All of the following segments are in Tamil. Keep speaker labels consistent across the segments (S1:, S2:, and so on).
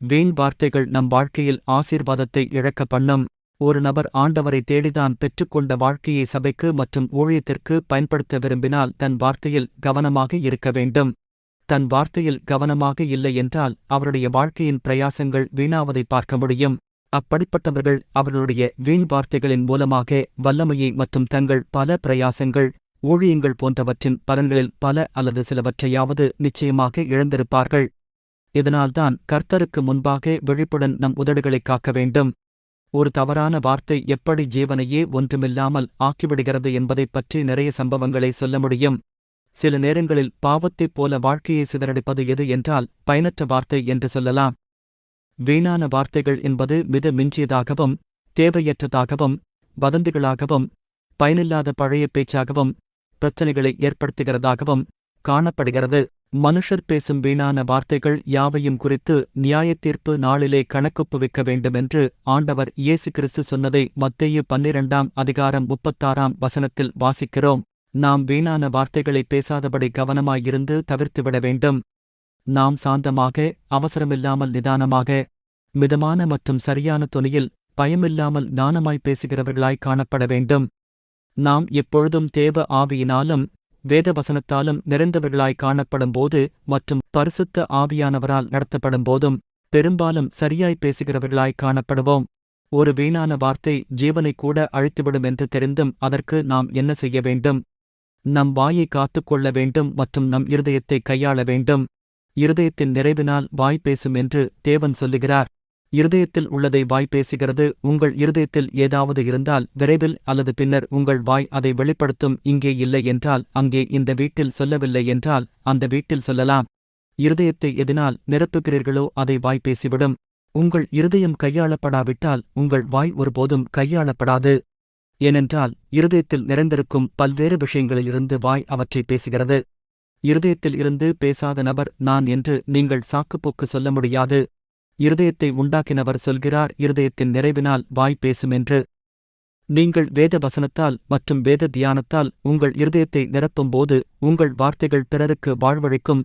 S1: வீண் வார்த்தைகள் நம் வாழ்க்கையில் ஆசீர்வாதத்தை இழக்க பண்ணும். ஒரு நபர் ஆண்டவரை தேடிதான் பெற்றுக்கொண்ட வாழ்க்கையை சபைக்கு மற்றும் ஊழியத்திற்கு பயன்படுத்த விரும்பினால் தன் வார்த்தையில் கவனமாக இருக்க வேண்டும். தன் வார்த்தையில் கவனமாக இல்லை என்றால் அவருடைய வாழ்க்கையின் பிரயாசங்கள் வீணாவதை பார்க்க முடியும். அப்படிப்பட்டவர்கள் அவர்களுடைய வீண் வார்த்தைகளின் மூலமாக வல்லமையை மற்றும் தங்கள் பல பிரயாசங்கள் ஊழியங்கள் போன்றவற்றின் பலன்களில் பல அல்லது சிலவற்றையாவது நிச்சயமாக இழந்திருப்பார்கள். இதனால்தான் கர்த்தருக்கு முன்பாக விழிப்புடன் நம் உதடுகளைக் காக்க வேண்டும். ஒரு தவறான வார்த்தை எப்படி ஜீவனையே ஒன்றுமில்லாமல் ஆக்கிவிடுகிறது என்பதைப் பற்றி நிறைய சம்பவங்களை சொல்ல முடியும். சில நேரங்களில் பாவத்தைப் போல வாழ்க்கையை சிதறடிப்பது எது என்றால் பயனற்ற வார்த்தை என்று சொல்லலாம். வீணான வார்த்தைகள் என்பது மித மிஞ்சியதாகவும் தேவையற்றதாகவும் வதந்திகளாகவும் பயனில்லாத பழைய பேச்சாகவும் பிரச்சனைகளை ஏற்படுத்துகிறதாகவும் காணப்படுகிறது. மனுஷர் பேசும் வீணான வார்த்தைகள் யாவையும் குறித்து நியாயத்தீர்ப்பு நாளிலே கணக்குப்புவிக்க வேண்டுமென்று ஆண்டவர் இயேசு கிறிஸ்து சொன்னதை மத்தேயு பன்னிரண்டாம் அதிகாரம் முப்பத்தாறாம் வசனத்தில் வாசிக்கிறோம். நாம் வீணான வார்த்தைகளை பேசாதபடி கவனமாயிருந்து தவிர்த்துவிட வேண்டும். நாம் சாந்தமாக அவசரமில்லாமல் நிதானமாக மிதமான மற்றும் சரியான தொனியில் பயமில்லாமல் நாணமாய் பேசுகிறவர்களாய் காணப்பட வேண்டும். நாம் எப்பொழுதும் தேவ ஆவியினாலும் வேதவசனத்தாலும் நிறைந்தவர்களாய் காணப்படும்போது மற்றும் பரிசுத்த ஆவியானவரால் நடத்தப்படும் போதும் பெரும்பாலும் சரியாய் பேசுகிறவர்களாய் காணப்படுவோம். ஒரு வீணான வார்த்தை ஜீவனை கூட அழித்துவிடும் என்று தெரிந்தும் அதற்கு நாம் என்ன செய்ய வேண்டும்? நம் வாயை காத்துக்கொள்ள வேண்டும் மற்றும் நம் இருதயத்தை கையாள வேண்டும். இருதயத்தின் நிறைவினால் வாய் பேசும் என்று தேவன் சொல்லுகிறார். இருதயத்தில் உள்ளதை வாய் பேசுகிறது. உங்கள் இருதயத்தில் ஏதாவது இருந்தால் விரைவில் அல்லது பின்னர் உங்கள் வாய் அதை வெளிப்படுத்தும். இங்கே இல்லை என்றால் அங்கே இந்த வீட்டில் சொல்லவில்லை என்றால் அந்த வீட்டில் சொல்லலாம். இருதயத்தை எதனால் நிரப்புகிறீர்களோ அதை வாய் பேசிவிடும். உங்கள் இருதயம் கையாளப்படாவிட்டால் உங்கள் வாய் ஒருபோதும் கையாளப்படாது. ஏனென்றால் இருதயத்தில் நிறைந்திருக்கும் பல்வேறு விஷயங்களிலிருந்து வாய் அவற்றை பேசுகிறது. இருதயத்தில் இருந்து பேசாத நபர் நான் என்று நீங்கள் சாக்குப்போக்கு சொல்ல முடியாது. இருதயத்தை உண்டாக்கினவர் சொல்கிறார் இருதயத்தின் நிறைவினால் வாய் பேசுமென்று. நீங்கள் வேத வசனத்தால் மற்றும் வேத தியானத்தால் உங்கள் இருதயத்தை நிரப்பும்போது உங்கள் வார்த்தைகள் பிறருக்கு வாழ்வழிக்கும்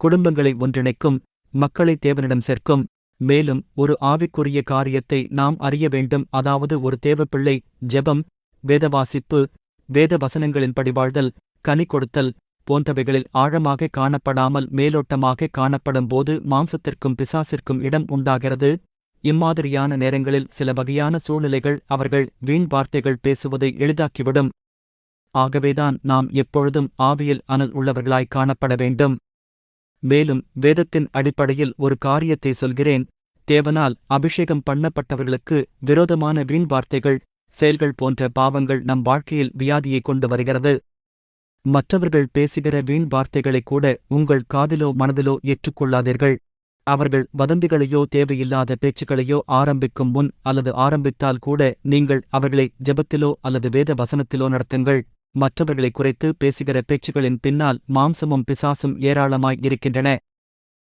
S1: குடும்பங்களை ஒன்றிணைக்கும் மக்களை தேவனிடம் சேர்க்கும். மேலும் ஒரு ஆவிக்குரிய காரியத்தை நாம் அறிய வேண்டும் அதாவது ஒரு தேவப்பிள்ளை ஜெபம் வேதவாசிப்பு வேத வசனங்களின் படிவாழ்தல் கனி கொடுத்தல் போன்றவைகளில் ஆழமாக காணப்படாமல் மேலோட்டமாக காணப்படும் போது மாம்சத்திற்கும் பிசாசிற்கும் இடம் உண்டாகிறது. இம்மாதிரியான நேரங்களில் சில வகையான சூழ்நிலைகள் அவர்கள் வீண் வார்த்தைகள் பேசுவதை எளிதாக்கிவிடும். ஆகவேதான் நாம் எப்பொழுதும் ஆவியில் அனல் உள்ளவர்களாய் காணப்பட வேண்டும். மேலும் வேதத்தின் அடிப்படையில் ஒரு காரியத்தை சொல்கிறேன். தேவனால் அபிஷேகம் பண்ணப்பட்டவர்களுக்கு விரோதமான வீண் வார்த்தைகள் செயல்கள் போன்ற பாவங்கள் நம் வாழ்க்கையில் வியாதியை கொண்டு வருகிறது. மற்றவர்கள் பேசுகிற வீண் வார்த்தைகளை கூட உங்கள் காதிலோ மனதிலோ ஏற்றுக்கொள்ளாதீர்கள். அவர்கள் வதந்திகளையோ தேவையில்லாத பேச்சுக்களையோ ஆரம்பிக்கும் முன் அல்லது ஆரம்பித்தால் கூட நீங்கள் அவர்களை ஜெபத்திலோ அல்லது வேத வசனத்திலோ நடத்துங்கள். மற்றவர்களை குறைத்து பேசுகிற பேச்சுகளின் பின்னால் மாம்சமும் பிசாசும் ஏராளமாய் இருக்கின்றன.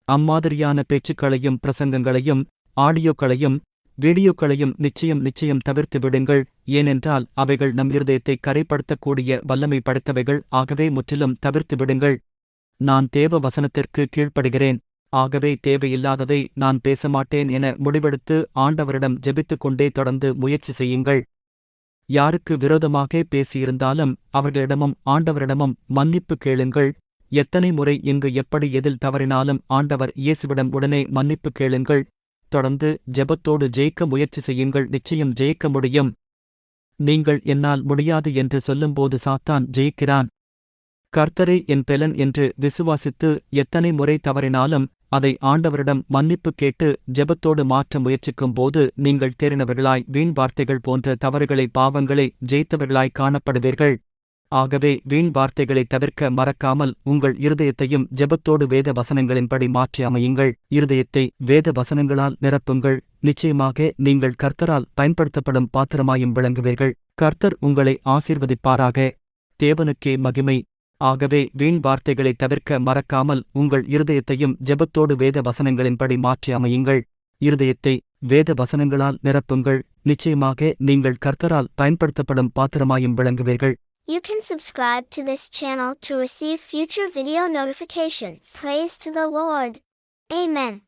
S1: அம்மாதிரியான பேச்சுக்களையும் பிரசங்கங்களையும் ஆடியோக்களையும் வீடியோக்களையும் நிச்சயம் நிச்சயம் தவிர்த்து விடுங்கள். ஏனென்றால் அவைகள் நம் இருதயத்தை கரைப்படுத்தக்கூடிய வல்லமை படைத்தவைகள். ஆகவே முற்றிலும் தவிர்த்து விடுங்கள். நான் தேவ வசனத்திற்கு கீழ்ப்படுகிறேன். ஆகவே தேவையில்லாததை நான் பேசமாட்டேன் என முடிவெடுத்து ஆண்டவரிடம் ஜெபித்துக் கொண்டே தொடர்ந்து முயற்சி செய்யுங்கள். யாருக்கு விரோதமாக பேசியிருந்தாலும் அவர்களிடமும் ஆண்டவரிடமும் மன்னிப்பு கேளுங்கள். எத்தனை முறை இங்கு எப்படி எதில் தவறினாலும் ஆண்டவர் இயேசுவிடம் உடனே மன்னிப்பு கேளுங்கள். தொடர்ந்து ஜெபத்தோடு ஜெயிக்க முயற்சி செய்யுங்கள். நிச்சயம் ஜெயிக்க முடியும். நீங்கள் என்னால் முடியாது என்று சொல்லும்போது சாத்தான் ஜெயிக்கிறான். கர்த்தரே என் பெலன் என்று விசுவாசித்து எத்தனை முறை தவறினாலும் அதை ஆண்டவரிடம் மன்னிப்பு கேட்டு ஜெபத்தோடு மாற்ற முயற்சிக்கும் போது நீங்கள் தேறினவர்களாய் வீண் வார்த்தைகள் போன்ற தவறுகளை பாவங்களை ஜெயித்தவர்களாய் காணப்படுவீர்கள். ஆகவே வீண் வார்த்தைகளை தவிர்க்க மறக்காமல் உங்கள் இருதயத்தையும் ஜெபத்தோடு வேத வசனங்களின்படி மாற்றி அமையுங்கள். இருதயத்தை வேத வசனங்களால் நிரப்புங்கள். நிச்சயமாக நீங்கள் கர்த்தரால் பயன்படுத்தப்படும் பாத்திரமாயும் விளங்குவீர்கள். கர்த்தர் உங்களை ஆசீர்வதிப்பாராக. தேவனுக்கே மகிமை. ஆகவே வீண் வார்த்தைகளை தவிர்க்க மறக்காமல் உங்கள் இருதயத்தையும் ஜெபத்தோடு வேத வசனங்களின்படி மாற்றி அமையுங்கள். இருதயத்தை வேத வசனங்களால் நிரப்புங்கள். நிச்சயமாக நீங்கள் கர்த்தரால் பயன்படுத்தப்படும் பாத்திரமாயும் விளங்குவீர்கள்.
S2: You can subscribe to this channel to receive future video notifications. Praise to the Lord. Amen.